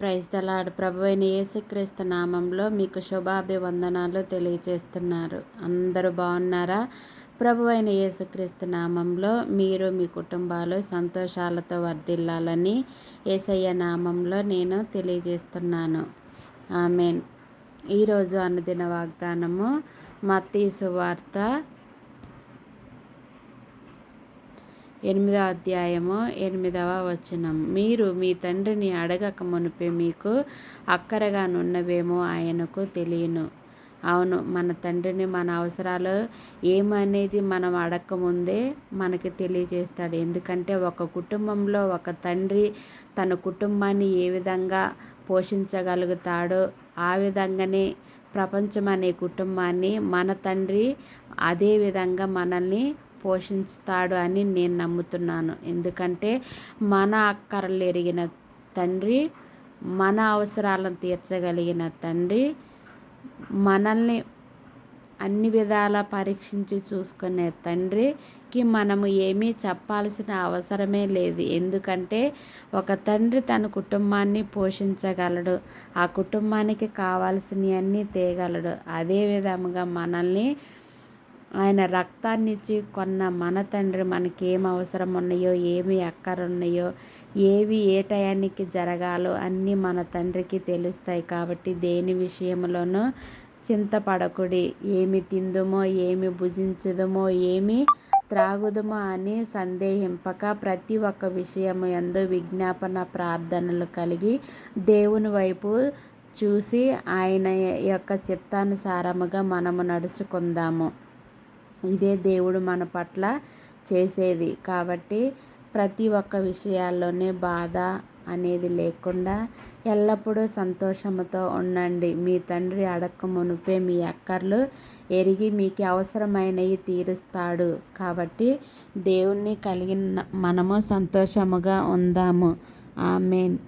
Praise the Lord ప్రభు అయిన యేసుక్రీస్తు నామంలో మీకు శుభాభివందనాలు తెలియజేస్తున్నారు. అందరూ బాగున్నారా? ప్రభు అయిన యేసుక్రీస్తు నామంలో మీరు మీ కుటుంబాలు సంతోషాలతో వర్ధిల్లాలని ఏసయ్య నామంలో నేను తెలియజేస్తున్నాను. ఆమెన్. ఈరోజు అనుదిన వాగ్దానము మత్తీసు వార్త ఎనిమిదవ అధ్యాయము ఎనిమిదవ వచనం. మీరు మీ తండ్రిని అడగక మునిపే మీకు అక్కరగా నున్నవేమో ఆయనకు తెలియను. అవును మన తండ్రిని మన అవసరాలు ఏమనేది మనం అడగకముందే మనకి తెలియజేస్తాడు. ఎందుకంటే ఒక కుటుంబంలో ఒక తండ్రి తన కుటుంబాన్ని ఏ విధంగా పోషించగలుగుతాడో ఆ విధంగానే ప్రపంచం అనే కుటుంబాన్ని మన తండ్రి అదే విధంగా మనల్ని పోషిస్తాడు అని నేను నమ్ముతున్నాను. ఎందుకంటే మన అక్కరలు ఎరిగిన తండ్రి మన అవసరాలను తీర్చగలిగిన తండ్రి మనల్ని అన్ని విధాలా పరీక్షించి చూసుకునే తండ్రికి మనము ఏమీ చెప్పాల్సిన అవసరమే లేదు. ఎందుకంటే ఒక తండ్రి తన కుటుంబాన్ని పోషించగలడు. ఆ కుటుంబానికి కావాల్సినవన్నీ తేగలడు. అదే విధముగా మనల్ని ఆయన రక్తాన్ని ఇచ్చి కొన్న మన తండ్రి మనకేం అవసరం ఉన్నాయో ఏమి ఎక్కడున్నాయో ఏవి ఏ టయానికి జరగాలో అన్నీ మన తండ్రికి తెలుస్తాయి కాబట్టి దేని విషయంలోనూ చింతపడకుడి. ఏమి తిందుమో ఏమి భుజించుదమో ఏమి త్రాగుదమో అని సందేహింపక ప్రతి ఒక్క విషయము ఎందు విజ్ఞాపన ప్రార్థనలు కలిగి దేవుని వైపు చూసి ఆయన యొక్క చిత్తానుసారముగా మనము నడుచుకుందాము. ఇదే దేవుడు మన పట్ల చేసేది. కాబట్టి ప్రతి ఒక్క విషయాల్లోనే బాధ అనేది లేకుండా ఎల్లప్పుడూ సంతోషంతో ఉండండి. మీ తండ్రి అడక్క మునిపే మీ అక్కర్లు ఎరిగి మీకు అవసరమైనవి తీరుస్తాడు. కాబట్టి దేవుణ్ణి కలిగిన మనము సంతోషముగా ఉందాము. ఆమెన్.